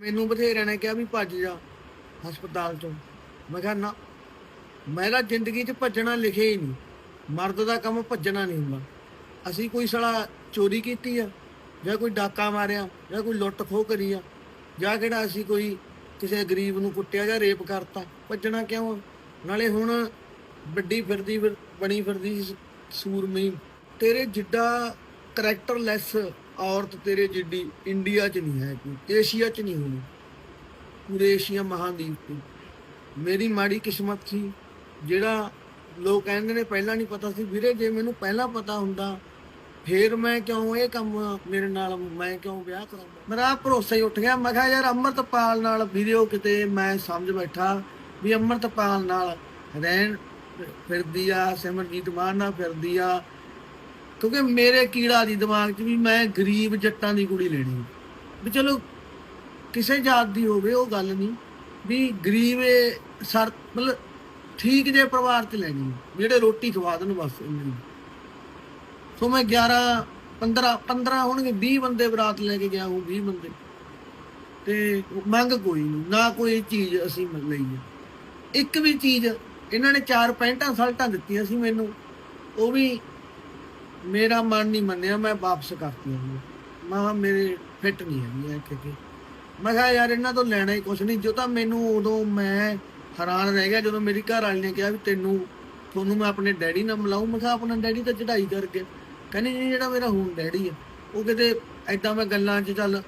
ਮੈਨੂੰ ਬਥੇਰਿਆਂ ਨੇ ਕਿਹਾ ਵੀ ਭੱਜ ਜਾ ਹਸਪਤਾਲ ਚੋਂ ਮੈਂ ਕਿਹਾ, ਨਾ, ਮੈਂ ਤਾਂ ਜ਼ਿੰਦਗੀ 'ਚ ਭੱਜਣਾ ਲਿਖਿਆ ਹੀ ਨਹੀਂ। ਮਰਦ ਦਾ ਕੰਮ ਭੱਜਣਾ ਨਹੀਂ ਹੁੰਦਾ। ਅਸੀਂ ਕੋਈ ਸਲਾ ਚੋਰੀ ਕੀਤੀ ਆ, ਜਾਂ ਕੋਈ ਡਾਕਾ ਮਾਰਿਆ, ਜਾਂ ਕੋਈ ਲੁੱਟ ਖੋਹ ਕਰੀ ਆ, ਜਾਂ ਕਿਹੜਾ ਅਸੀਂ ਕੋਈ ਕਿਸੇ ਗਰੀਬ ਨੂੰ ਕੁੱਟਿਆ ਜਾਂ ਰੇਪ ਕਰਤਾ, ਭੱਜਣਾ ਕਿਉਂ ਆ? ਨਾਲੇ ਹੁਣ ਵੱਡੀ ਫਿਰਦੀ ਫਿਰ- ਬਣੀ ਫਿਰਦੀ ਸ- ਸੂਰਮਈ। ਤੇਰੇ ਜਿੱਡਾ ਕਰੈਕਟਰਲੈਸ ਔਰਤ ਤੇਰੇ ਜਿੱਡੀ ਇੰਡੀਆ 'ਚ ਨਹੀਂ ਹੈ ਕੋਈ, ਏਸ਼ੀਆ 'ਚ ਨਹੀਂ ਹੋਣੀ, ਪੂਰੇ ਏਸ਼ੀਆ ਮਹਾਦੀਪ 'ਤੇ। ਮੇਰੀ ਮਾੜੀ ਕਿਸਮਤ ਸੀ, ਜਿਹੜਾ ਲੋਕ ਕਹਿੰਦੇ ਨੇ ਪਹਿਲਾਂ ਨਹੀਂ ਪਤਾ ਸੀ, ਵੀਰੇ ਜੇ ਮੈਨੂੰ ਪਹਿਲਾਂ ਪਤਾ ਹੁੰਦਾ, ਫੇਰ ਮੈਂ ਕਿਉਂ ਇਹ ਕੰਮ ਮੇਰੇ ਨਾਲ, ਮੈਂ ਕਿਉਂ ਵਿਆਹ ਕਰਾਉਂਦਾ? ਮੇਰਾ ਭਰੋਸਾ ਹੀ ਉੱਠ ਗਿਆ, ਮੈਂ ਕਿਹਾ ਯਾਰ ਅੰਮ੍ਰਿਤਪਾਲ ਨਾਲ ਵੀਡੀਓ ਕਿਤੇ ਮੈਂ ਸਮਝ ਬੈਠਾ ਵੀ ਅੰਮ੍ਰਿਤਪਾਲ ਨਾਲ ਰਹਿਣ ਫਿਰਦੀ ਆ, ਸਿਮਰਜੀਤ ਮਾਨ ਨਾਲ ਫਿਰਦੀ ਆ ਕਿਉਂਕਿ ਮੇਰੇ ਕੀੜਾ ਦੀ ਦਿਮਾਗ 'ਚ ਵੀ ਮੈਂ ਗਰੀਬ ਜੱਟਾਂ ਦੀ ਕੁੜੀ ਲੈਣੀ ਵੀ ਚਲੋ ਕਿਸੇ ਜਾਤ ਦੀ ਹੋਵੇ ਉਹ ਗੱਲ ਨਹੀਂ। ਵੀ ਗਰੀਬ ਇਹ ਸਰ ਮਤਲਬ ਠੀਕ ਜੇ ਪਰਿਵਾਰ 'ਚ ਲੈਣੀ ਹੈ, ਜਿਹੜੇ ਰੋਟੀ ਖਵਾ ਦੇਣ ਬਸ ਇੰਨੀ। ਹੀ। ਸੋ ਮੈਂ 11 15 15 ਹੋਣਗੇ 20 ਬੰਦੇ ਬਰਾਤ ਲੈ ਕੇ ਗਿਆ ਉਹ 20 ਬੰਦੇ। ਤੇ ਮੰਗ ਕੋਈ ਨਹੀਂ ਨਾ ਕੋਈ ਚੀਜ਼ ਅਸੀਂ ਮ- ਲਈ ਇੱਕ ਵੀ ਚੀਜ਼ ਇਹਨਾਂ ਨੇ ਚਾਰ ਪੈਂਟਾਂ ਸਲਟਾਂ ਦਿੱਤੀਆਂ ਸੀ ਮੈਨੂੰ। ਉਹ ਵੀ ਮੇਰਾ ਮਨ ਨਹੀਂ ਮੰਨਿਆ, ਮੈਂ ਵਾਪਸ ਕਰਤੀ ਮੈਂ ਕਿਹਾ, ਮੇਰੇ ਫਿੱਟ ਨਹੀਂ ਹੈਗੀ ਇਹ ਕਿ ਮੈਂ ਕਿਹਾ, ਯਾਰ, ਇਹਨਾਂ ਤੋਂ ਲੈਣਾ ਹੀ ਕੁਛ ਨਹੀਂ। ਜੋ ਤਾਂ ਮੈਨੂੰ ਉਦੋਂ ਮੈਂ ਹੈਰਾਨ ਰਹਿ ਗਿਆ, ਜਦੋਂ ਮੇਰੀ ਘਰ ਵਾਲੀ ਨੇ ਕਿਹਾ ਵੀ ਤੈਨੂੰ, ਤੁਹਾਨੂੰ ਮੈਂ ਆਪਣੇ ਡੈਡੀ ਨਾਲ ਮਿਲਾਉਂ ਮੈਂ ਕਿਹਾ, ਆਪਣਾ ਡੈਡੀ ਤਾਂ ਚੜਾਈ ਕਰ ਗਿਆ ਕਹਿੰਦੀ, ਨਹੀਂ, ਜਿਹੜਾ ਮੇਰਾ ਹੁਣ ਡੈਡੀ ਆ, ਉਹ ਕਿਤੇ ਐਦਾਂ ਮੈਂ ਗੱਲਾਂ 'ਚ ਚੱਲ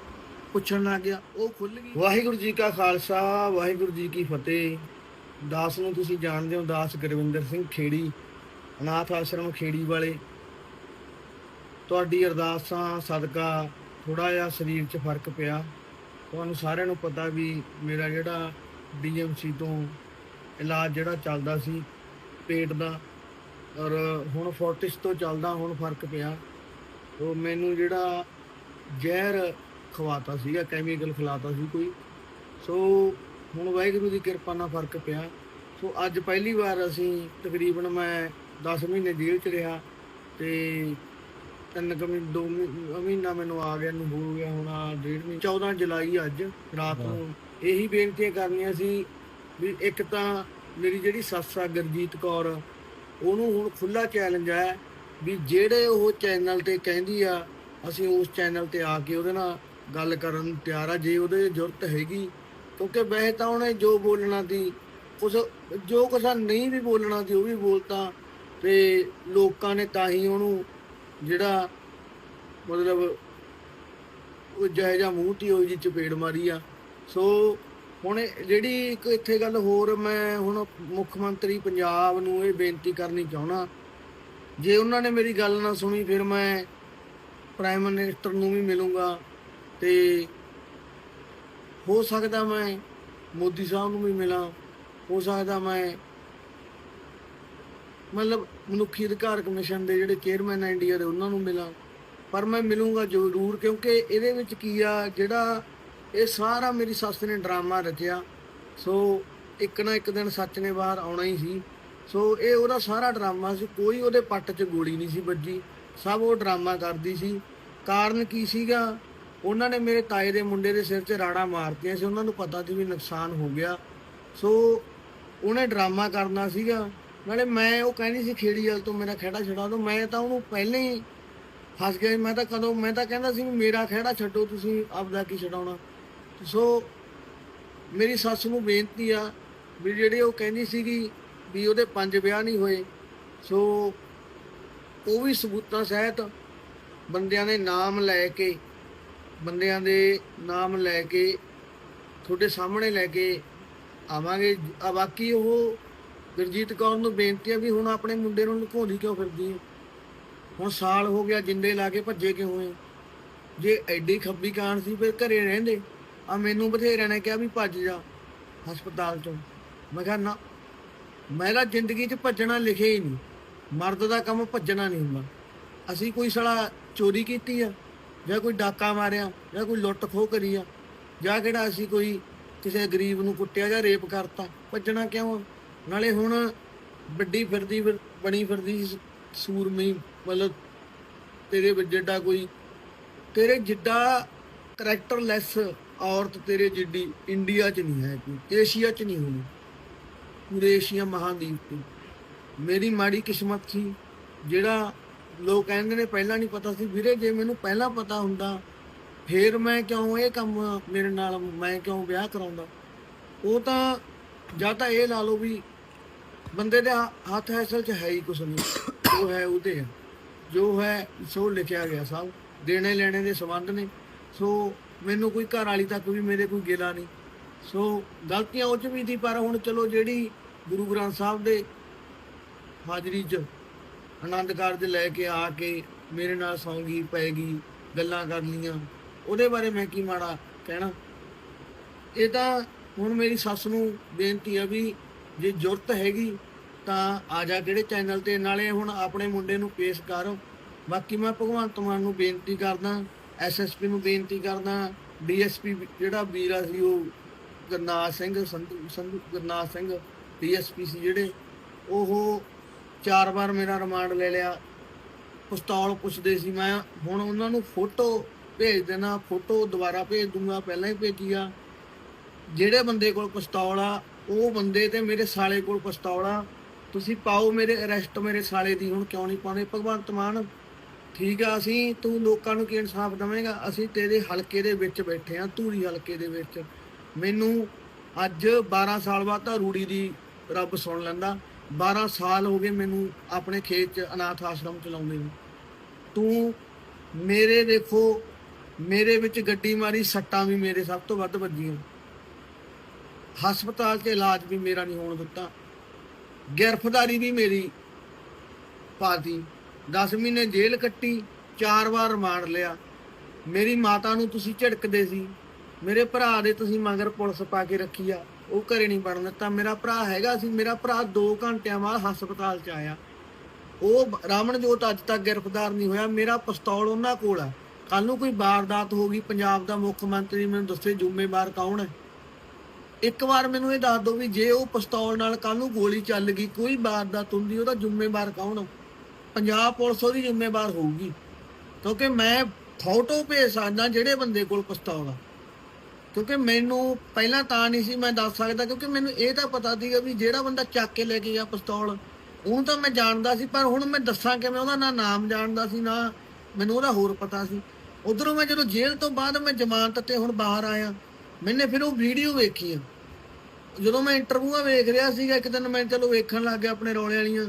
ਪੁੱਛਣ ਲੱਗ ਗਿਆ। ਉਹ ਖੁੱਲ ਗਈ। ਵਾਹਿਗੁਰੂ ਜੀ ਕਾ ਖਾਲਸਾ, ਵਾਹਿਗੁਰੂ ਜੀ ਕੀ ਫਤਿਹ। ਦਾਸ ਨੂੰ ਤੁਸੀਂ ਜਾਣਦੇ ਹੋ, ਦਾਸ ਗੁਰਵਿੰਦਰ ਸਿੰਘ ਖੇੜੀ, ਅਨਾਥ ਆਸ਼ਰਮ ਖੇੜੀ ਵਾਲੇ। ਤੁਹਾਡੀ ਅਰਦਾਸਾਂ, ਸਦਕਾ ਥੋੜਾ ਜਿਹਾ ਸਰੀਰ 'ਚ ਫ਼ਰਕ ਪਿਆ। ਤੁਹਾਨੂੰ ਸਾਰਿਆਂ ਨੂੰ ਪਤਾ ਵੀ ਮੇਰਾ ਜਿਹੜਾ ਡੀਐਮਸੀ ਤੋਂ ਇਲਾਜ ਜਿਹੜਾ ਚੱਲਦਾ ਸੀ ਪੇਟ ਦਾ, ਔਰ ਹੁਣ ਫੋਰਟਿਸ ਤੋਂ ਚੱਲਦਾ, ਹੁਣ ਫ਼ਰਕ ਪਿਆ। ਉਹ ਮੈਨੂੰ ਜਿਹੜਾ ਜ਼ਹਿਰ ਖਵਾਤਾ ਸੀਗਾ, ਕੈਮੀਕਲ ਖਿਲਾਤਾ ਸੀ ਕੋਈ। ਸੋ ਹੁਣ ਵਾਹਿਗੁਰੂ ਦੀ ਕਿਰਪਾ ਨਾਲ ਫ਼ਰਕ ਪਿਆ। ਸੋ ਅੱਜ ਪਹਿਲੀ ਵਾਰ ਅਸੀਂ ਤਕਰੀਬਨ ਮੈਂ 10 ਮਹੀਨੇ ਜੇਲ੍ਹ 'ਚ ਰਿਹਾ ਤੇ ਤਿੰਨ ਕੁ ਮਹੀਨੇ ਦੋ ਮਹੀ- ਮਹੀਨਾ ਮੈਨੂੰ ਆ ਗਿਆ ਨੂੰ ਹੋ ਗਿਆ ਹੁਣ ਆ ਡੇਢ ਮਹੀਨਾ। 14 ਜੁਲਾਈ ਅੱਜ ਰਾਤ ਨੂੰ ਇਹੀ ਬੇਨਤੀਆਂ ਕਰਨੀਆਂ ਸੀ ਵੀ ਇੱਕ ਤਾਂ ਮੇਰੀ ਜਿਹੜੀ ਸੱਸ ਆ ਗੁਰਜੀਤ ਕੌਰ ਉਹਨੂੰ ਹੁਣ ਖੁੱਲਾ ਚੈਲੰਜ ਹੈ ਵੀ ਜਿਹੜੇ ਉਹ ਚੈਨਲ ਤੇ ਕਹਿੰਦੀ ਆ ਅਸੀਂ ਉਸ ਚੈਨਲ ਤੇ ਆ ਕੇ ਉਹਦੇ ਨਾਲ ਗੱਲ ਕਰਨ ਨੂੰ ਤਿਆਰ ਆ ਜੇ ਉਹਦੇ ਜ਼ਰੂਰਤ ਹੈਗੀ। ਕਿਉਂਕਿ ਵੈਸੇ ਤਾਂ ਉਹਨੇ ਜੋ ਬੋਲਣਾ ਦੀ ਕੁਛ ਜੋ ਕੁਛ ਨਹੀਂ ਵੀ ਬੋਲਣਾ ਸੀ ਉਹ ਵੀ ਬੋਲਤਾ ਤੇ ਲੋਕਾਂ ਨੇ ਤਾਂ ਹੀ ਉਹਨੂੰ ਜਿਹੜਾ ਮਤਲਬ ਉਹ ਜਿਹੇ ਜਿਹਾ ਮੂੰਹ ਤੀ ਹੋਈ ਜੀ ਚਪੇੜ ਮਾਰੀ ਆ। ਸੋ ਹੁਣ ਜਿਹੜੀ ਇੱਕ ਇੱਥੇ ਗੱਲ ਹੋਰ ਮੈਂ ਹੁਣ ਮੁੱਖ ਮੰਤਰੀ ਪੰਜਾਬ ਨੂੰ ਇਹ ਬੇਨਤੀ ਕਰਨੀ ਚਾਹਣਾ ਜੇ ਉਹਨਾਂ ਨੇ ਮੇਰੀ ਗੱਲ ਨਾ ਸੁਣੀ, ਫਿਰ ਮੈਂ ਪ੍ਰਾਈਮ ਮਿਨਿਸਟਰ ਨੂੰ ਵੀ ਮਿਲੂੰਗਾ ਤੇ ਹੋ ਸਕਦਾ ਮੈਂ ਮੋਦੀ ਸਾਹਿਬ ਨੂੰ ਵੀ ਮਿਲਾਂ, ਹੋ ਸਕਦਾ ਮੈਂ ਮਤਲਬ ਮਨੁੱਖੀ ਅਧਿਕਾਰ ਕਮਿਸ਼ਨ ਦੇ ਜਿਹੜੇ ਚੇਅਰਮੈਨ ਆ ਇੰਡੀਆ ਦੇ, ਉਹਨਾਂ ਨੂੰ ਮਿਲਾਂ। ਪਰ ਮੈਂ ਮਿਲੂੰਗਾ ਜ਼ਰੂਰ, ਕਿਉਂਕਿ ਇਹਦੇ ਵਿੱਚ ਕੀ ਆ, ਜਿਹੜਾ ਇਹ ਸਾਰਾ ਮੇਰੀ ਸੱਸ ਨੇ ਡਰਾਮਾ ਰਚਿਆ। ਸੋ ਇੱਕ ਨਾ ਇੱਕ ਦਿਨ ਸੱਚ ਨੇ ਬਾਹਰ ਆਉਣਾ ਹੀ ਸੀ। ਸੋ ਇਹ ਉਹਦਾ ਸਾਰਾ ਡਰਾਮਾ ਸੀ, ਕੋਈ ਉਹਦੇ ਪੱਟ 'ਚ ਗੋਲੀ ਨਹੀਂ ਸੀ ਵੱਜੀ। ਸਭ ਉਹ ਡਰਾਮਾ ਕਰਦੀ ਸੀ। ਕਾਰਨ ਕੀ ਸੀਗਾ? ਉਹਨਾਂ ਨੇ ਮੇਰੇ ਤਾਏ ਦੇ ਮੁੰਡੇ ਦੇ ਸਿਰ 'ਚ ਰਾੜਾ ਮਾਰਤੀਆਂ ਸੀ। ਉਹਨਾਂ ਨੂੰ ਪਤਾ ਸੀ ਵੀ ਨੁਕਸਾਨ ਹੋ ਗਿਆ। ਸੋ ਉਹਨੇ ਡਰਾਮਾ ਕਰਨਾ ਸੀਗਾ। ਨਾਲੇ ਮੈਂ ਉਹ ਕਹਿੰਦੀ ਸੀ ਖੇੜੀ ਵਾਲ ਤੋਂ ਮੇਰਾ ਖੇੜਾ ਛਡਾ ਦਿਓ। ਮੈਂ ਤਾਂ ਉਹਨੂੰ ਪਹਿਲਾਂ ਹੀ ਫਸ ਗਿਆ ਮੈਂ ਤਾਂ ਕਦੋਂ ਮੈਂ ਤਾਂ ਕਹਿੰਦਾ ਸੀ ਵੀ ਮੇਰਾ ਖਹਿੜਾ ਛੱਡੋ, ਤੁਸੀਂ ਆਪਦਾ ਕੀ ਛਡਾਉਣਾ। ਸੋ ਮੇਰੀ ਸੱਸ ਨੂੰ ਬੇਨਤੀ ਆ ਵੀ ਜਿਹੜੇ ਉਹ ਕਹਿੰਦੀ ਸੀਗੀ ਵੀ ਉਹਦੇ ਪੰਜ ਵਿਆਹ ਨਹੀਂ ਹੋਏ, ਸੋ ਉਹ ਵੀ ਸਬੂਤਾਂ ਸਹਿਤ ਬੰਦਿਆਂ ਦੇ ਨਾਮ ਲੈ ਕੇ, ਬੰਦਿਆਂ ਦੇ ਨਾਮ ਲੈ ਕੇ, ਤੁਹਾਡੇ ਸਾਹਮਣੇ ਲੈ ਕੇ ਆਵਾਂਗੇ। ਬਾਕੀ ਉਹ ਗੁਰਜੀਤ ਕੌਰ ਨੂੰ ਬੇਨਤੀ ਆ ਵੀ ਹੁਣ ਆਪਣੇ ਮੁੰਡੇ ਨੂੰ ਲੁਕਾਉਂਦੀ ਕਿਉਂ ਫਿਰਦੀ ਹੈ ਹੁਣ ਸਾਲ ਹੋ ਗਿਆ ਜਿੰਦੇ ਲਾ ਕੇ ਭੱਜੇ ਕਿਉਂ ਹੋਏ ਜੇ ਐਡੀ ਖੱਬੀ ਕਾਣ ਸੀ, ਫਿਰ ਘਰੇ ਰਹਿੰਦੇ। ਆ ਮੈਨੂੰ ਬਥੇਰਿਆਂ ਨੇ ਕਿਹਾ ਵੀ ਭੱਜ ਜਾ ਹਸਪਤਾਲ ਚੋਂ। ਮੈਂ ਕਿਹਾ, ਨਾ, ਮੈਂ ਤਾਂ ਜ਼ਿੰਦਗੀ 'ਚ ਭੱਜਣਾ ਲਿਖਿਆ ਹੀ ਨਹੀਂ। ਮਰਦ ਦਾ ਕੰਮ ਭੱਜਣਾ ਨਹੀਂ ਹੁੰਦਾ। ਅਸੀਂ ਕੋਈ ਸਾਲਾ ਚੋਰੀ ਕੀਤੀ ਆ, ਜਾਂ ਕੋਈ ਡਾਕਾ ਮਾਰਿਆ, ਜਾਂ ਕੋਈ ਲੁੱਟ ਖੋਹ ਕਰੀ ਆ, ਜਾਂ ਕਿਹੜਾ ਅਸੀਂ ਕੋਈ ਕਿਸੇ ਗਰੀਬ ਨੂੰ ਕੁੱਟਿਆ ਜਾਂ ਰੇਪ ਕਰਤਾ, ਭੱਜਣਾ ਕਿਉਂ ਆ? ਨਾਲੇ ਹੁਣ ਵੱਡੀ ਫਿਰਦੀ ਫਿਰ- ਬਣੀ ਫਿਰਦੀ ਸ- ਸੂਰਮਈ, ਮਤਲਬ ਤੇਰੇ ਜਿੱਡਾ ਕੋਈ, ਤੇਰੇ ਜਿੱਡਾ ਕਰੈਕਟਰਲੈਸ ਔਰਤ ਤੇਰੇ ਜਿੱਡੀ ਇੰਡੀਆ 'ਚ ਨਹੀਂ ਹੈ ਕੋਈ ਏਸ਼ੀਆ 'ਚ ਨਹੀਂ ਹੋਣੀ। ਪੂਰੇ ਏਸ਼ੀਆ ਮਹਾਦੀਪ ਤੇ ਮੇਰੀ ਮਾੜੀ ਕਿਸਮਤ ਸੀ, ਜਿਹੜਾ ਲੋਕ ਕਹਿੰਦੇ ਨੇ ਪਹਿਲਾਂ ਨਹੀਂ ਪਤਾ ਸੀ, ਵੀਰੇ ਜੇ ਮੈਨੂੰ ਪਹਿਲਾਂ ਪਤਾ ਹੁੰਦਾ, ਫੇਰ ਮੈਂ ਕਿਉਂ ਇਹ ਕੰਮ ਮੇਰੇ ਨਾਲ, ਮੈਂ ਕਿਉਂ ਵਿਆਹ ਕਰਾਉਂਦਾ? ਉਹ ਤਾਂ ਜਾਂ ਤਾਂ ਇਹ ਲਾ ਲਓ ਵੀ ਬੰਦੇ ਦੇ ਹੱਥ ਅਸਲ 'ਚ ਹੈ ਹੀ ਕੁਛ ਨਹੀਂ ਜੋ ਹੈ ਉਹਦੇ ਹੈ ਜੋ ਹੈ, ਸੋ ਲਿਖਿਆ ਗਿਆ ਸਭ। ਦੇਣੇ ਲੈਣੇ ਦੇ ਸੰਬੰਧ ਨੇ। ਸੋ ਮੈਨੂੰ ਕੋਈ ਘਰ ਵਾਲੀ ਤੱਕ ਵੀ ਮੇਰੇ ਕੋਈ ਗਿਲਾ ਨਹੀਂ। ਸੋ ਗਲਤੀਆਂ ਉਹ 'ਚ ਵੀ ਸੀ, ਪਰ ਹੁਣ ਚਲੋ ਜਿਹੜੀ ਗੁਰੂ ਗ੍ਰੰਥ ਸਾਹਿਬ ਦੇ ਹਾਜ਼ਰੀ 'ਚ ਆਨੰਦ ਕਾਰਜ ਲੈ ਕੇ ਆ ਕੇ ਮੇਰੇ ਨਾਲ ਸੌਂਗੀ, ਪੈਗੀ, ਗੱਲਾਂ ਕਰ ਲੀਆਂ ਉਹਦੇ ਬਾਰੇ ਮੈਂ ਕੀ ਮਾੜਾ ਕਹਿਣਾ? ਇਹ ਤਾਂ ਹੁਣ ਮੇਰੀ ਸੱਸ ਨੂੰ ਬੇਨਤੀ ਆ ਵੀ ਜੇ ਜ਼ਰੂਰਤ ਹੈਗੀ ਤਾਂ ਆ ਜਾ ਕਿਹੜੇ ਚੈਨਲ ਤੇ, ਨਾਲੇ ਹੁਣ ਆਪਣੇ ਮੁੰਡੇ ਨੂੰ ਪੇਸ਼ ਕਰ। ਬਾਕੀ ਮੈਂ ਭਗਵੰਤ ਮਾਨ ਨੂੰ ਬੇਨਤੀ ਕਰਦਾ ਐਸਐਸਪੀ ਨੂੰ ਬੇਨਤੀ ਕਰਦਾ ਡੀਐਸਪੀ ਜਿਹੜਾ ਵੀਰਾ ਸੀ ਉਹ ਗਰਨਾਜ ਸਿੰਘ, ਸੰਧੂ ਸੰਧੂ ਗਰਨਾਜ ਸਿੰਘ ਡੀਐਸਪੀ ਸੀ ਜਿਹੜੇ, ਉਹ ਚਾਰ ਵਾਰ ਮੇਰਾ ਰਿਮਾਂਡ ਲੈ ਲਿਆ। ਪਿਸਤੌਲ ਪੁੱਛਦੇ ਸੀ, ਮੈਂ ਹੁਣ ਉਹਨਾਂ ਨੂੰ ਫੋਟੋ ਭੇਜ ਦੇਣਾ, ਫੋਟੋ ਦੁਬਾਰਾ ਭੇਜ ਦੂੰਗਾ, ਪਹਿਲਾਂ ਹੀ ਭੇਜੀ ਆ। ਜਿਹੜੇ ਬੰਦੇ ਕੋਲ ਪਿਸਤੌਲ ਆ ਉਹ ਬੰਦੇ ਤੇ ਮੇਰੇ ਸਾਲੇ ਕੋਲ ਪਿਸਤੌਲ, ਤੁਸੀਂ ਪਾਓ ਮੇਰੇ ਅਰੈਸਟ ਮੇਰੇ ਸਾਲੇ ਦੀ, ਹੁਣ ਕਿਉਂ ਨਹੀਂ ਪਾਉਂਦੇ? ਭਗਵੰਤ ਮਾਨ, ਠੀਕ ਆ ਅਸੀਂ, ਤੂੰ ਲੋਕਾਂ ਨੂੰ ਕੀ ਇਨਸਾਫ ਦਵੇਂਗਾ? ਅਸੀਂ ਤੇਰੇ ਹਲਕੇ ਦੇ ਵਿੱਚ ਬੈਠੇ ਆ, ਧੂਰੀ ਹਲਕੇ ਦੇ ਵਿੱਚ। ਮੈਨੂੰ ਅੱਜ 12 ਸਾਲ ਬਾਅਦ ਤਾਂ ਰੂੜੀ ਦੀ ਰੱਬ ਸੁਣ ਲੈਂਦਾ। 12 ਸਾਲ ਹੋ ਗਏ ਮੈਨੂੰ ਆਪਣੇ ਖੇਤ ਚ ਅਨਾਥ ਆਸ਼ਰਮ ਚਲਾਉਂਦੇ ਨੂੰ। ਤੂੰ ਮੇਰੇ ਦੇਖੋ, ਮੇਰੇ ਵਿੱਚ ਗੱਡੀ ਮਾਰੀ, ਸੱਟਾਂ ਵੀ ਮੇਰੇ ਸਭ ਤੋਂ ਵੱਧ ਵੱਜੀਆਂ। ਹਸਪਤਾਲ 'ਚ ਇਲਾਜ ਵੀ ਮੇਰਾ ਨਹੀਂ ਹੋਣ ਦਿੱਤਾ। ਗ੍ਰਿਫਤਾਰੀ ਵੀ ਮੇਰੀ ਪਾਤੀ। 10 ਮਹੀਨੇ ਜੇਲ੍ਹ ਕੱਟੀ, ਚਾਰ ਵਾਰ ਰਿਮਾਂਡ ਲਿਆ। ਮੇਰੀ ਮਾਤਾ ਨੂੰ ਤੁਸੀਂ ਝਿੜਕਦੇ ਸੀ। ਮੇਰੇ ਭਰਾ ਦੇ ਤੁਸੀਂ ਮਗਰ ਪੁਲਿਸ ਪਾ ਕੇ ਰੱਖੀ ਆ। ਉਹ ਘਰੇ ਨਹੀਂ ਵੜਨ ਦਿੱਤਾ। ਮੇਰਾ ਭਰਾ ਹੈਗਾ ਸੀ। ਮੇਰਾ ਭਰਾ 2 ਘੰਟਿਆਂ ਬਾਅਦ ਹਸਪਤਾਲ 'ਚ ਆਇਆ। ਉਹ ਰਾਮਨਜੋਤ ਅੱਜ ਤੱਕ ਗ੍ਰਿਫਤਾਰ ਨਹੀਂ ਹੋਇਆ। ਮੇਰਾ ਪਿਸਤੌਲ ਉਹਨਾਂ ਕੋਲ ਆ। ਕੱਲ ਨੂੰ ਕੋਈ ਵਾਰਦਾਤ ਹੋ ਗਈ। ਪੰਜਾਬ ਦਾ ਮੁੱਖ ਮੰਤਰੀ ਮੈਨੂੰ ਦੱਸੇ ਜ਼ਿੰਮੇਵਾਰ ਕੌਣ ਹੈ? ਇੱਕ ਵਾਰ ਮੈਨੂੰ ਇਹ ਦੱਸ ਦਿਓ ਵੀ ਜੇ ਉਹ ਪਿਸਤੌਲ ਨਾਲ ਕੱਲ ਨੂੰ ਗੋਲੀ ਚੱਲ ਗਈ, ਕੋਈ ਵਾਰਦਾਤ ਹੁੰਦੀ, ਉਹਦਾ ਜ਼ਿੰਮੇਵਾਰ ਕੌਣ ਪੰਜਾਬ ਪੁਲਿਸ ਉਹਦੀ ਜ਼ਿੰਮੇਵਾਰ ਹੋਊਗੀ। ਕਿਉਂਕਿ ਮੈਂ ਫੋਟੋ ਭੇਜ ਸਕਦਾ ਜਿਹੜੇ ਬੰਦੇ ਕੋਲ ਪਿਸਤੌਲ ਆ। ਕਿਉਂਕਿ ਮੈਨੂੰ ਪਹਿਲਾਂ ਤਾਂ ਨਹੀਂ ਸੀ ਮੈਂ ਦੱਸ ਸਕਦਾ, ਕਿਉਂਕਿ ਮੈਨੂੰ ਇਹ ਤਾਂ ਪਤਾ ਸੀਗਾ ਵੀ ਜਿਹੜਾ ਬੰਦਾ ਚੱਕ ਕੇ ਲੈ ਕੇ ਗਿਆ ਪਿਸਤੌਲ, ਉਹਨੂੰ ਤਾਂ ਮੈਂ ਜਾਣਦਾ ਸੀ, ਪਰ ਹੁਣ ਮੈਂ ਦੱਸਾਂ ਕਿ ਮੈਂ ਉਹਦਾ ਨਾ ਨਾਮ ਜਾਣਦਾ ਸੀ, ਨਾ ਮੈਨੂੰ ਉਹਦਾ ਹੋਰ ਪਤਾ ਸੀ। ਉਧਰੋਂ ਮੈਂ ਜਦੋਂ ਜੇਲ੍ਹ ਤੋਂ ਬਾਅਦ ਮੈਂ ਜ਼ਮਾਨਤ ਤੇ ਹੁਣ ਬਾਹਰ ਆਇਆ, ਮੈਨੇ ਫਿਰ ਉਹ ਵੀਡੀਓ ਵੇਖੀ ਆ। ਜਦੋਂ ਮੈਂ ਇੰਟਰਵਿਊਆਂ ਵੇਖ ਰਿਹਾ ਸੀਗਾ ਇੱਕ ਦਿਨ ਮੈਂ ਚਲੋ ਵੇਖਣ ਲੱਗ ਗਿਆ ਆਪਣੇ ਰੌਲੇ ਵਾਲੀਆਂ।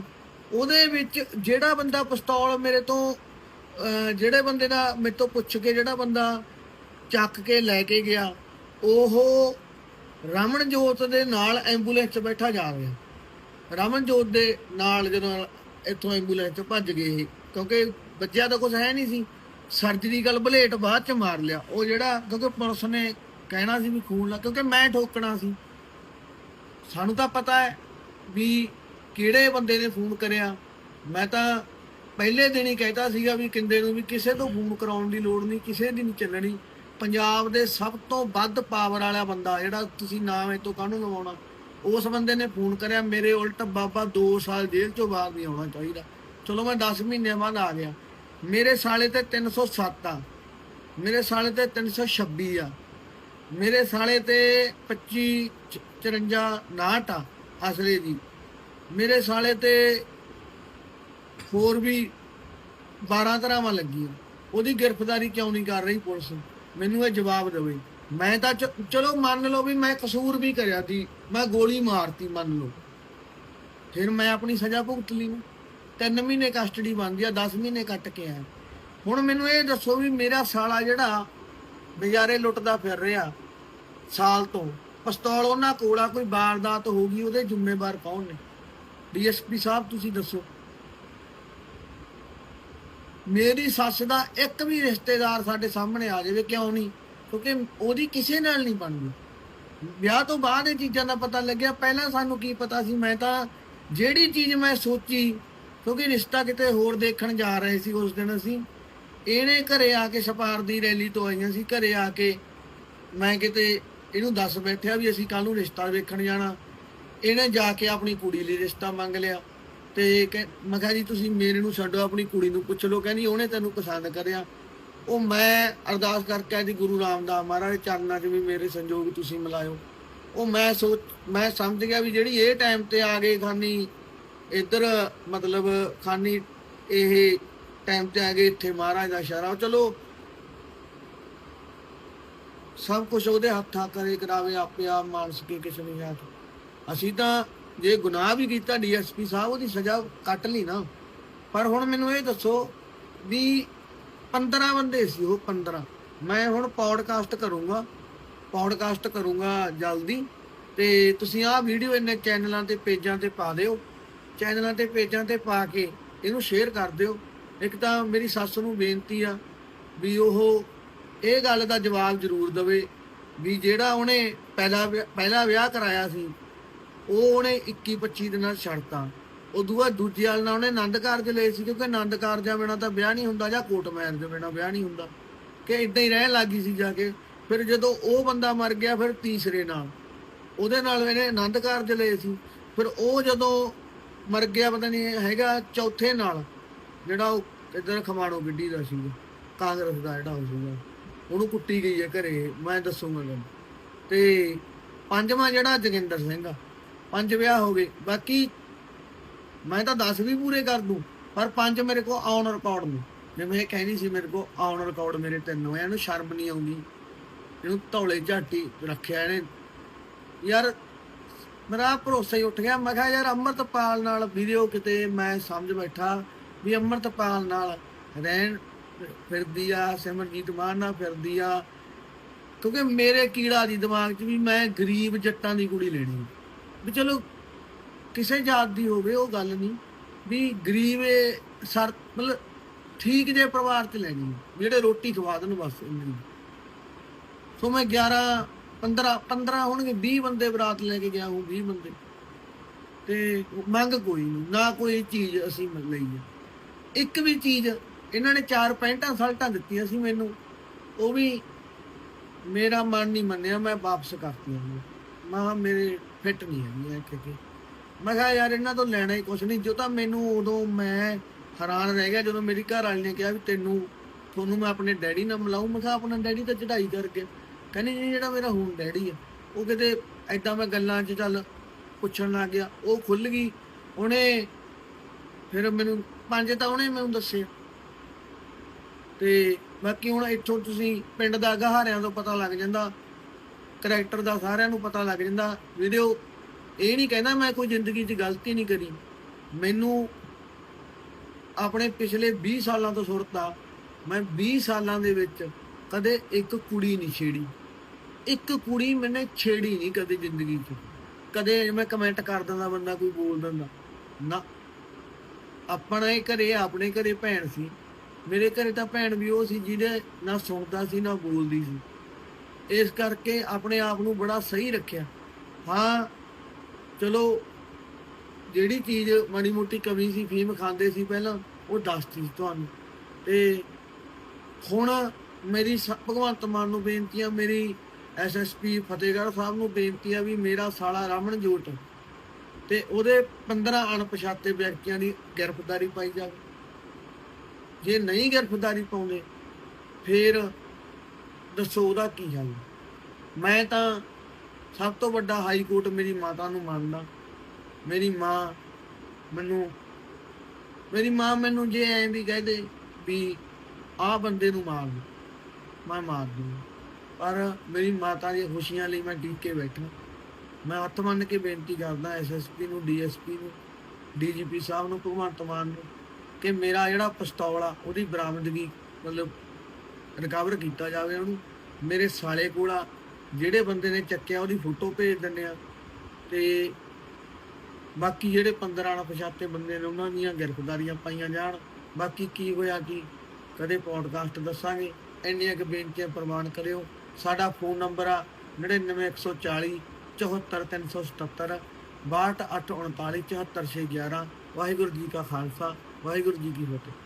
ਉਹਦੇ ਵਿੱਚ ਜਿਹੜਾ ਬੰਦਾ ਪਿਸਤੌਲ ਮੇਰੇ ਤੋਂ ਜਿਹੜੇ ਬੰਦੇ ਦਾ ਮੇਰੇ ਤੋਂ ਪੁੱਛ ਕੇ ਜਿਹੜਾ ਬੰਦਾ ਚੱਕ ਕੇ ਲੈ ਕੇ ਗਿਆ ਉਹ ਰਮਨਜੋਤ ਦੇ ਨਾਲ ਐਂਬੂਲੈਂਸ 'ਚ ਬੈਠਾ ਜਾ ਰਿਹਾ। ਰਮਨਜੋਤ ਦੇ ਨਾਲ ਜਦੋਂ ਇੱਥੋਂ ਐਂਬੂਲੈਂਸ 'ਚ ਭੱਜ ਗਏ ਇਹ, ਕਿਉਂਕਿ ਬੱਚਿਆ ਤਾਂ ਕੁਝ ਹੈ ਨਹੀਂ ਸੀ। ਸਰਜਰੀਕਲ ਬਲੇਟ ਬਾਅਦ 'ਚ ਮਾਰ ਲਿਆ। ਉਹ ਜਿਹੜਾ ਕਿਉਂਕਿ ਪੁਲਿਸ ਨੇ ਕਹਿਣਾ ਸੀ ਵੀ ਖੂਨ ਲਾ ਕਿਉਂਕਿ ਮੈਂ ਠੋਕਣਾ ਸੀ। ਸਾਨੂੰ ਤਾਂ ਪਤਾ ਹੈ ਵੀ ਕਿਹੜੇ ਬੰਦੇ ਨੇ ਫੋਨ ਕਰਿਆ। ਮੈਂ ਤਾਂ ਪਹਿਲੇ ਦਿਨ ਹੀ ਕਹਿਤਾ ਸੀਗਾ ਵੀ ਕਿੰਦੇ ਨੂੰ ਵੀ ਕਿਸੇ ਤੋਂ ਫੋਨ ਕਰਾਉਣ ਦੀ ਲੋੜ ਨਹੀਂ, ਕਿਸੇ ਦੀ ਨਹੀਂ ਚੱਲਣੀ। ਪੰਜਾਬ ਦੇ ਸਭ ਤੋਂ ਵੱਧ ਪਾਵਰ ਵਾਲਾ ਬੰਦਾ, ਜਿਹੜਾ ਤੁਸੀਂ ਨਾਮ ਇਹ ਤੋਂ ਕਾਹਨੂੰ ਲਵਾਉਣਾ, ਉਸ ਬੰਦੇ ਨੇ ਫੋਨ ਕਰਿਆ। ਮੇਰੇ ਉਲਟ ਬਾਬਾ 2 ਸਾਲ ਜੇਲ੍ਹ ਚੋਂ ਬਾਹਰ ਨਹੀਂ ਆਉਣਾ ਚਾਹੀਦਾ। ਚਲੋ ਮੈਂ 10 ਮਹੀਨੇ ਬਾਅਦ ਆ ਗਿਆ। ਮੇਰੇ ਸਾਲੇ ਤੇ 307 ਆ। ਮੇਰੇ ਸਾਲੇ ਤੇ 326 ਆ। ਮੇਰੇ ਸਾਲੇ ਤੇ 25 ਚ- 54 59 ਆ ਅਸਲੇ ਦੀ। ਮੇਰੇ ਸਾਲੇ ਤੇ ਹੋਰ ਵੀ 12 ਤਰ੍ਹਾਂਵਾਂ ਲੱਗੀਆਂ। ਉਹਦੀ ਗ੍ਰਿਫਤਾਰੀ ਕਿਉਂ ਨਹੀਂ ਕਰ ਰਹੀ ਪੁਲਿਸ? ਮੈਨੂੰ ਇਹ ਜਵਾਬ ਦੇਵੇ। ਮੈਂ ਤਾਂ ਚਲੋ ਮੰਨ ਲਓ ਵੀ ਮੈਂ ਕਸੂਰ ਵੀ ਕਰਿਆ ਸੀ। ਮੈਂ ਗੋਲੀ ਮਾਰਤੀ, ਮੰਨ ਲਓ। ਫਿਰ ਮੈਂ ਆਪਣੀ ਸਜ਼ਾ ਭੁਗਤ ਲਈ ਨਾ। ਤਿੰਨ ਮਹੀਨੇ ਕਸਟਡੀ ਬਣਦੀ ਆ 10 ਮਹੀਨੇ ਕੱਟ ਕੇ ਆਇਆ। ਹੁਣ ਮੈਨੂੰ ਇਹ ਦੱਸੋ ਵੀ ਮੇਰਾ ਸਾਲਾ ਜਿਹੜਾ ਬਜ਼ਾਰੇ ਲੁੱਟਦਾ ਫਿਰ ਰਿਹਾ। ਸਾਲ ਤੋਂ। ਪਿਸਤੌਲ ਉਹਨਾਂ ਕੋਲ ਆ, ਕੋਈ ਵਾਰਦਾਤ ਹੋ ਗਈ, ਉਹਦੇ ਜ਼ਿੰਮੇਵਾਰ ਕੌਣ ਨੇ? ਡੀਐਸਪੀ ਸਾਹਿਬ, ਤੁਸੀਂ ਦੱਸੋ। ਮੇਰੀ ਸੱਸ ਦਾ ਇੱਕ ਵੀ ਰਿਸ਼ਤੇਦਾਰ ਸਾਡੇ ਸਾਹਮਣੇ ਆ ਜਾਵੇ, ਕਿਉਂ ਨਹੀਂ? ਕਿਉਂਕਿ ਉਹਦੀ ਕਿਸੇ ਨਾਲ ਨਹੀਂ ਬਣਦੀ। ਵਿਆਹ ਤੋਂ ਬਾਅਦ ਇਹ ਚੀਜ਼ਾਂ ਦਾ ਪਤਾ ਲੱਗਿਆ। ਪਹਿਲਾਂ ਸਾਨੂੰ ਕੀ ਪਤਾ ਸੀ, ਮੈਂ ਤਾਂ ਜਿਹੜੀ ਚੀਜ਼ ਮੈਂ ਸੋਚੀ, ਕਿਉਂਕਿ ਰਿਸ਼ਤਾ ਕਿਤੇ ਹੋਰ ਦੇਖਣ ਜਾ ਰਹੇ ਸੀ, ਉਸ ਦਿਨ ਅਸੀਂ। ਇਹਨੇ ਘਰੇ ਆ ਕੇ ਸਪਾਰ ਦੀ ਰੈਲੀ ਤੋਂ ਆਈਆਂ ਸੀ, ਘਰੇ ਆ ਕੇ ਮੈਂ ਕਿਤੇ ਇਹਨੂੰ ਦੱਸ ਬੈਠਿਆ ਵੀ ਅਸੀਂ ਕੱਲ ਨੂੰ ਰਿਸ਼ਤਾ ਵੇਖਣ ਜਾਣਾ। ਇਹਨੇ ਜਾ ਕੇ ਆਪਣੀ ਕੁੜੀ ਲਈ ਰਿਸ਼ਤਾ ਮੰਗ ਲਿਆ ਤੇ ਕਹਿ- ਮੈਂ ਕਿਹਾ ਜੀ, ਤੁਸੀਂ ਮੇਰੇ ਨੂੰ ਛੱਡੋ, ਆਪਣੀ ਕੁੜੀ ਨੂੰ ਪੁੱਛ ਲਓ। ਕਹਿੰਦੀ, ਉਹਨੇ ਤੈਨੂੰ ਪਸੰਦ ਕਰਿਆ। ਉਹ ਮੈਂ ਅਰਦਾਸ ਕਰਕੇ ਆਦੀ ਗੁਰੂ ਰਾਮਦਾਸ ਮਹਾਰਾਜ, ਚਰਨਾਂ 'ਚ ਵੀ ਮੇਰੇ ਸੰਜੋਗ ਤੁਸੀਂ ਮਿਲਾਇਓ। ਉਹ ਮੈਂ ਸੋਚ, ਮੈਂ ਸਮਝ ਗਿਆ ਵੀ ਜਿਹੜੀ ਇਹ ਟਾਈਮ ਤੇ ਆ ਗਏ ਖਾਨੀ, ਇੱਧਰ ਮਤਲਬ ਖਾਨੀ, ਇਹ ਟਾਈਮ ਤੇ ਆ ਗਏ ਇੱਥੇ ਮਹਾਰਾਜ ਦਾ ਇਸ਼ਾਰਾ। ਚਲੋ, ਸਭ ਕੁਝ ਉਹਦੇ ਹੱਥਾਂ ਕਰੇ, ਕਰਾਵੇ ਆਪੇ ਆਪ ਮਾਨਸ ਕੇ ਕਿਸ ਨਹੀਂ ਹੱਥ ਅਸੀਂ ਤਾਂ ਜੇ ਗੁਨਾਹ ਵੀ ਕੀਤਾ ਡੀਐਸਪੀ ਸਾਹਿਬ, ਉਹਦੀ ਸਜ਼ਾ ਕੱਟ ਲਈ ਨਾ। ਪਰ ਹੁਣ ਮੈਨੂੰ ਇਹ ਦੱਸੋ ਵੀ 15 ਬੰਦੇ ਸੀ ਉਹ 15 ਮੈਂ ਹੁਣ ਪੌਡਕਾਸਟ ਕਰੂੰਗਾ ਪੌਡਕਾਸਟ ਕਰੂੰਗਾ ਜਲਦੀ। ਤੇ ਤੁਸੀਂ ਆਹ ਵੀਡੀਓ ਇੰਨੇ ਚੈਨਲਾਂ ਤੇ, ਪੇਜਾਂ ਤੇ ਪਾ ਦਿਓ। ਚੈਨਲਾਂ ਤੇ, ਪੇਜਾਂ ਤੇ ਪਾ ਕੇ ਇਹਨੂੰ ਸ਼ੇਅਰ ਕਰ ਦਿਓ। ਇੱਕ ਤਾਂ ਮੇਰੀ ਸੱਸ ਨੂੰ ਬੇਨਤੀ ਆ ਵੀ ਉਹ ਇਹ ਗੱਲ ਦਾ ਜਵਾਬ ਜ਼ਰੂਰ ਦੇਵੇ ਵੀ ਜਿਹੜਾ ਉਹਨੇ ਪਹਿਲਾ ਵਿਆਹ- ਪਹਿਲਾ ਵਿਆਹ ਕਰਾਇਆ ਸੀ, ਉਹ ਉਹਨੇ 21 25 ਦਿਨਾਂ 'ਚ ਛੱਡਤਾ ਉਦੋਂ ਬਾਅਦ ਦੂਜੇ ਵਾਲ ਨਾਲ ਉਹਨੇ ਆਨੰਦ ਕਾਰਜ ਲਏ ਸੀ, ਕਿਉਂਕਿ ਆਨੰਦ ਕਾਰਜਾਂ ਬਿਨਾਂ ਤਾਂ ਵਿਆਹ ਨਹੀਂ ਹੁੰਦਾ ਜਾਂ ਕੋਟ ਮੈਰਿਜ ਦੇ ਬਿਨਾਂ ਵਿਆਹ ਨਹੀਂ ਹੁੰਦਾ। ਕਿ ਇਦਾਂ ਹੀ ਰਹਿਣ ਲੱਗੀ ਸੀ ਜਾ ਕੇ। ਫਿਰ ਜਦੋਂ ਉਹ ਬੰਦਾ ਮਰ ਗਿਆ, ਫਿਰ ਤੀਸਰੇ ਨਾਲ। ਉਹਦੇ ਨਾਲ ਇਹਨੇ ਆਨੰਦ ਕਾਰਜ ਲਏ ਸੀ। ਫਿਰ ਉਹ ਜਦੋਂ ਮਰ ਗਿਆ, ਪਤਾ ਨਹੀਂ ਹੈਗਾ, ਚੌਥੇ ਨਾਲ ਜਿਹੜਾ ਉਹ ਇਧਰ ਖਮਾਣੋ ਗੱਡੀ ਦਾ ਸੀ ਕਾਂਗਰਸ ਦਾ ਜਿਹੜਾ ਉਹ ਸੀਗਾ, ਉਹਨੂੰ ਕੁੱਟੀ ਗਈ ਹੈ ਘਰੇ, ਮੈਂ ਦੱਸੂਗਾ ਤੁਹਾਨੂੰ ਤੇ ਪੰਜਵਾਂ ਜਿਹੜਾ ਜੋਗਿੰਦਰ ਸਿੰਘ ਆ, ਪੰਜ ਵਿਆਹ ਹੋ ਗਏ, ਬਾਕੀ ਮੈਂ ਤਾਂ 10 ਵੀ ਪੂਰੇ ਕਰ ਦੂੰ, ਪਰ ਪੰਜ ਮੇਰੇ ਕੋ ਆਨ ਰਿਕਾਰਡ ਨੇ। ਜਿਵੇਂ ਇਹ ਕਹਿਣੀ ਸੀ ਮੇਰੇ ਕੋ ਆਨ ਰਿਕਾਰਡ ਮੇਰੇ ਤਿੰਨ ਹੋਏ ਇਹਨੂੰ ਸ਼ਰਮ ਨਹੀਂ ਆਉਂਦੀ। ਇਹਨੂੰ ਧੌਲੇ ਝਾਟੀ ਰੱਖਿਆ ਇਹਨੇ। ਯਾਰ, ਮੇਰਾ ਭਰੋਸਾ ਹੀ ਉੱਠ ਗਿਆ, ਮੈਂ ਕਿਹਾ ਯਾਰ ਅੰਮ੍ਰਿਤਪਾਲ ਨਾਲ ਵੀਡੀਓ ਕਿਤੇ ਮੈਂ ਸਮਝ ਬੈਠਾ ਵੀ ਅੰਮ੍ਰਿਤਪਾਲ ਨਾਲ ਰਹਿਣ ਫਿਰਦੀ ਆ, ਸਿਮਰਜੀਤ ਮਾਨ ਨਾਲ ਫਿਰਦੀ ਆ। ਕਿਉਂਕਿ ਮੇਰੇ ਕੀੜਾ ਦੀ ਦਿਮਾਗ 'ਚ ਵੀ ਮੈਂ ਗਰੀਬ ਜੱਟਾਂ ਦੀ ਕੁੜੀ ਲੈਣੀ ਵੀ ਚਲੋ, ਕਿਸੇ ਜਾਤ ਦੀ ਹੋਵੇ, ਉਹ ਗੱਲ ਨਹੀਂ। ਵੀ ਗਰੀਬ ਇਹ ਸਰ, ਮਤਲਬ ਠੀਕ ਜੇ ਪਰਿਵਾਰ 'ਚ ਲੈਣੀ ਜਿਹੜੇ ਰੋਟੀ ਖਵਾ ਦੇਣ ਬਸ ਇੰਨੀ। ਸੋ ਮੈਂ 11 15 15 ਹੋਣਗੇ 20 ਬੰਦੇ ਬਰਾਤ ਲੈ ਕੇ ਗਿਆ ਹੂੰ 20 ਬੰਦੇ। ਤੇ ਮੰਗ ਕੋਈ ਨਾ ਕੋਈ ਚੀਜ਼ ਅਸੀਂ ਮ- ਲਈ ਇੱਕ ਵੀ ਚੀਜ਼ ਇਹਨਾਂ ਨੇ ਚਾਰ ਪੈਂਟਾਂ ਸਲਟਾਂ ਦਿੱਤੀਆਂ ਸੀ ਮੈਨੂੰ, ਉਹ ਵੀ ਮੇਰਾ ਮਨ ਨਹੀਂ ਮੰਨਿਆ, ਮੈਂ ਵਾਪਸ ਕਰਤੀਆਂ ਮੈਂ ਕਿਹਾ ਮੇਰੇ ਫਿੱਟ ਨਹੀਂ ਹੈਗੀਆਂ ਕਿ ਮੈਂ ਕਿਹਾ ਯਾਰ ਇਹਨਾਂ ਤੋਂ ਲੈਣਾ ਹੀ ਕੁਛ ਨਹੀਂ, ਜੋ ਤਾਂ ਮੈਨੂੰ ਉਦੋਂ ਮੈਂ ਹੈਰਾਨ ਰਹਿ ਗਿਆ ਜਦੋਂ ਮੇਰੀ ਘਰ ਵਾਲੀ ਨੇ ਕਿਹਾ ਵੀ ਤੈਨੂੰ, ਤੁਹਾਨੂੰ ਮੈਂ ਆਪਣੇ ਡੈਡੀ ਨਾਲ ਮਿਲਾਉਂ ਮੈਂ ਕਿਹਾ ਆਪਣਾ ਡੈਡੀ ਤਾਂ ਚੜਾਈ ਕਰ ਗਿਆ ਕਹਿੰਦੀ ਨਹੀਂ, ਜਿਹੜਾ ਮੇਰਾ ਹੁਣ ਡੈਡੀ ਆ, ਉਹ ਕਿਤੇ ਐਦਾਂ ਮੈਂ ਗੱਲਾਂ 'ਚ ਚੱਲ ਪੁੱਛਣ ਲੱਗ ਗਿਆ। ਉਹ ਖੁੱਲ ਗਈ। ਉਹਨੇ ਫਿਰ ਮੈਨੂੰ ਪੰਜ ਤਾਂ ਉਹਨੇ ਮੈਨੂੰ ਦੱਸੇ। ਤੇ ਬਾਕੀ ਹੁਣ ਇੱਥੋਂ ਤੁਸੀਂ ਪਿੰਡ ਦਾ ਗਹਾਰਿਆਂ ਤੋਂ ਪਤਾ ਲੱਗ ਜਾਂਦਾ। ਕਰੈਕਟਰ ਦਾ ਸਾਰਿਆਂ ਨੂੰ ਪਤਾ ਲੱਗ ਜਾਂਦਾ। ਵੀਡੀਓ ਇਹ ਨਹੀਂ ਕਹਿੰਦਾ ਮੈਂ ਕੋਈ ਜ਼ਿੰਦਗੀ 'ਚ ਗਲਤੀ ਨਹੀਂ ਕਰੀ। ਮੈਨੂੰ ਆਪਣੇ ਪਿਛਲੇ 20 ਸਾਲਾਂ ਤੋਂ ਸੁਰਤਾ ਮੈਂ 20 ਸਾਲਾਂ ਦੇ ਵਿੱਚ ਕਦੇ ਇੱਕ ਕੁੜੀ ਨਹੀਂ ਛੇੜੀ। ਇੱਕ ਕੁੜੀ ਮੈਨੇ ਛੇੜੀ ਨਹੀਂ ਕਦੇ ਜ਼ਿੰਦਗੀ 'ਚ। ਕਦੇ ਮੈਂ ਕਮੈਂਟ ਕਰ ਦਿੰਦਾ, ਬੰਦਾ ਕੋਈ ਬੋਲ ਦਿੰਦਾ। ਨਾ ਆਪਣਾ ਹੀ ਘਰੇ, ਆਪਣੇ ਘਰੇ ਭੈਣ ਸੀ। ਮੇਰੇ ਘਰੇ ਤਾਂ ਭੈਣ ਵੀ ਉਹ ਸੀ ਜਿਹਦੇ ਨਾ ਸੁਣਦਾ ਸੀ, ਨਾ ਬੋਲਦੀ ਸੀ। ਇਸ ਕਰਕੇ ਆਪਣੇ ਆਪ ਨੂੰ ਬੜਾ ਸਹੀ ਰੱਖਿਆ। ਹਾਂ, ਚਲੋ, ਜਿਹੜੀ ਚੀਜ਼ ਮਾੜੀ ਮੋਟੀ ਕਮੀ ਸੀ, ਫੀਮ ਖਾਂਦੇ ਸੀ ਪਹਿਲਾਂ, ਉਹ ਦੱਸਤੀ ਸੀ ਤੁਹਾਨੂੰ। ਤੇ ਹੁਣ ਮੇਰੀ ਸ- ਭਗਵੰਤ ਮਾਨ ਨੂੰ ਬੇਨਤੀ ਆ ਮੇਰੀ ਐਸਐਸਪੀ ਫਤਿਹਗੜ੍ਹ ਸਾਹਿਬ ਨੂੰ ਬੇਨਤੀ ਆ ਵੀ ਮੇਰਾ ਸਾਲਾ ਰਾਮਣ ਜੋਟ ਤੇ ਉਹਦੇ 15 ਅਣਪਛਾਤੇ ਵਿਅਕਤੀਆਂ ਦੀ ਗ੍ਰਿਫਤਾਰੀ ਪਾਈ ਜਾਵੇ। ਜੇ ਨਹੀਂ ਗ੍ਰਿਫਤਾਰੀ ਪਾਉਂਦੇ, ਫਿਰ ਦੱਸੋ ਉਹਦਾ ਕੀ ਹੱਲ ਮੈਂ ਤਾਂ ਸਭ ਤੋਂ ਵੱਡਾ ਹਾਈ ਕੋਰਟ ਮੇਰੀ ਮਾਤਾ ਨੂੰ ਮੰਨਦਾ। ਮੇਰੀ ਮਾਂ ਮੈਨੂੰ, ਮੇਰੀ ਮਾਂ ਮੈਨੂੰ ਜੇ ਐਂ ਵੀ ਕਹਿ ਦੇ ਵੀ ਆਹ ਬੰਦੇ ਨੂੰ ਮਾਰ ਮੈਂ ਮਾਰ ਦੂੰ ਪਰ ਮੇਰੀ ਮਾਤਾ ਦੀਆਂ ਖੁਸ਼ੀਆਂ ਲਈ ਮੈਂ ਟਿਕ ਬੈਠਾ। ਮੈਂ ਹੱਥ ਮੰਨ ਕੇ ਬੇਨਤੀ ਕਰਦਾ ਐਸਐਸਪੀ ਨੂੰ ਡੀਐਸਪੀ ਨੂੰ ਡੀਜੀਪੀ ਸਾਹਿਬ ਨੂੰ, ਭਗਵੰਤ ਮਾਨ ਨੂੰ ਕਿ ਮੇਰਾ ਜਿਹੜਾ ਪਿਸਤੌਲ ਆ, ਉਹਦੀ ਬਰਾਮਦਗੀ ਮਤਲਬ ਰਿਕਵਰ ਕੀਤਾ ਜਾਵੇ ਉਹਨੂੰ। ਮੇਰੇ ਸਾਲੇ ਕੋਲ ਆ, ਜਿਹੜੇ ਬੰਦੇ ਨੇ ਚੱਕਿਆ, ਉਹਦੀ ਫੋਟੋ ਭੇਜ ਦਿੰਦੇ ਆ। ਤੇ ਬਾਕੀ ਜਿਹੜੇ 15 ਅਣਪਛਾਤੇ ਬੰਦੇ ਨੇ, ਉਹਨਾਂ ਦੀਆਂ ਗ੍ਰਿਫਤਾਰੀਆਂ ਪਾਈਆਂ ਜਾਣ। ਬਾਕੀ ਕੀ ਹੋਇਆ, ਕੀ ਕਦੇ ਪੋਡਕਾਸਟ ਦੱਸਾਂਗੇ। ਇੰਨੀਆਂ ਕੁ ਬੇਨਤੀਆਂ ਪ੍ਰਮਾਣ ਕਰਿਓ। ਸਾਡਾ ਫੋਨ ਨੰਬਰ ਆ 99140 74377 62839 74611 ਵਾਹਿਗੁਰੂ ਜੀ ਕਾ ਖਾਲਸਾ ਵਾਹਿਗੁਰੂ ਜੀ ਕੀ ਫਤਿਹ।